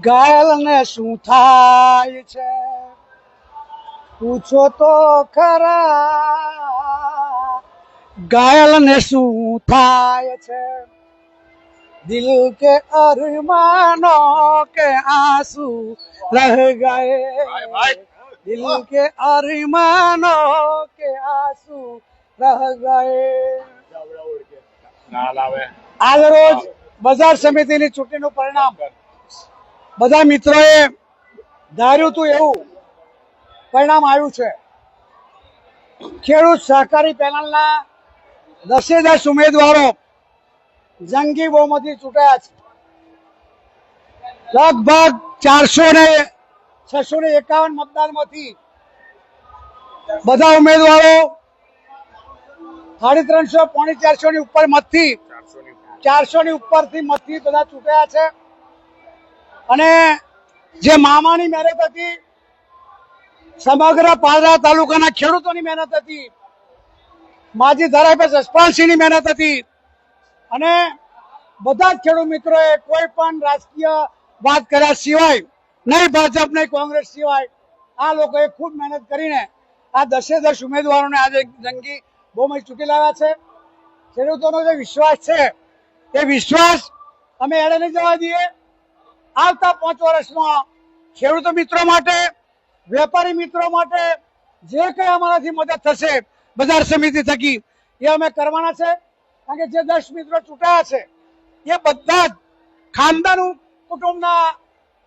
ગાયલ ને શું થાય છે પૂછો તો ખરા ગાયલ ને શું થાય છે દિલ કે અરમાનો કે આંસુ રહ ગયે દિલ કે અરમાનો આંસુ રહ આજ રોજ બજાર સમિતિની ચૂંટણીનું પરિણામ. બધા મિત્રોએ ધાર્યું હતું એવું પરિણામ આવ્યું છે. ખેડૂત સહકારી પેનલના દસે દસ ઉમેદવારો જંગી બહુમતી ચૂંટાયા છે. લગભગ ચારસો ને છસો ને એકાવન મતદાનમાંથી બધા ઉમેદવારો સાડી ત્રણસો પોણી ચારસો ની ઉપર મતથી ચારસો ની ઉપરથી મતથી બધા ચૂંટાયા છે. અને જે મામાની મહેનત હતી સમગ્ર પાદરા તાલુકાના ખેડૂતોની મહેનત હતી માજી ધારાસભ્ય જસપાલસિંહની મહેનત હતી અને બધા જ ખેડૂત મિત્રોએ કોઈ પણ રાજકીય વાત કર્યા સિવાય નહીં ભાજપ નહીં કોંગ્રેસ સિવાય આ લોકોએ ખૂબ મહેનત કરીને આ દસે દસ ઉમેદવારોને આજે જંગી બહુમતી ચૂકી લાવ્યા છે. ખેડૂતોનો જે વિશ્વાસ છે, એ વિશ્વાસ અમે એડે નહીં જવા દઈએ. આવતા પાંચ વર્ષમાં ખેડૂતો મિત્રો માટે, વેપારી મિત્રો માટે જે કંઈ અમારાથી મદદ થશે, બજાર સમિતિ થકી, એ અમે કરવાના છે. કારણ કે જે દસ મિત્રો ચૂંટાયા છે, એ બધા જ ખાનદાન કુટુંબના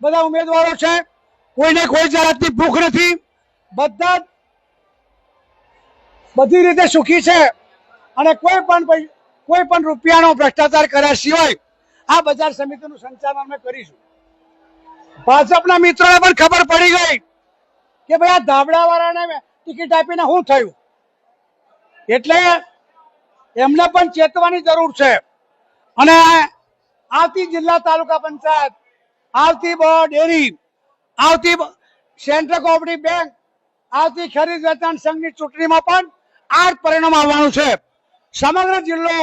બધા ઉમેદવારો છે. કોઈને કોઈ જાતની ભૂખ નથી. બધા જ બધી રીતે સુખી છે. અને કોઈ પણ કોઈ પણ રૂપિયાનો ભ્રષ્ટાચાર કર્યા સિવાય આ બજાર સમિતિનું સંચાલન અમે કરીશું. ભાજપના મિત્રોને પણ ખબર પડી ગઈ કે ભાઈ આ ધાબળા વાળાને ટિકિટ આપીને શું થયું? એટલે એમને પણ ચેતવાની જરૂર છે. અને આવતી જિલ્લા તાલુકા પંચાયત, આવતી ડેરી, આવતી સેન્ટ્રલ કોઓપરેટિવ બેંક, આવતી ખરીદ વેચાણ સંઘની ચૂંટણીમાં પણ આ પરિણામ આવવાનું છે. સમગ્ર જિલ્લો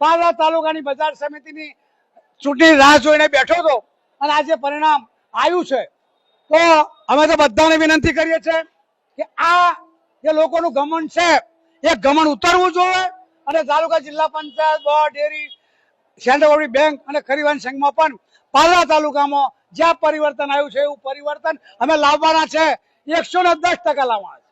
પાદરા તાલુકાની બજાર સમિતિની ચૂંટણી રાહ જોઈને બેઠો હતો અને આજે પરિણામ આવ્યું છે. તો અમે તો બધાને વિનંતી કરીએ છીએ કે આ જે લોકોનું ગમન છે, એ ગમન ઉતરવું જોઈએ અને તાલુકા જિલ્લા panchayat, board, dairy, central bank અને ખરીવાન સંઘમાં પણ પાલા તાલુકામાં જ્યાં પરિવર્તન આવ્યું છે એવું પરિવર્તન અમે લાવવાના છે. એકસો ને દસ ટકા લાવવાના છે.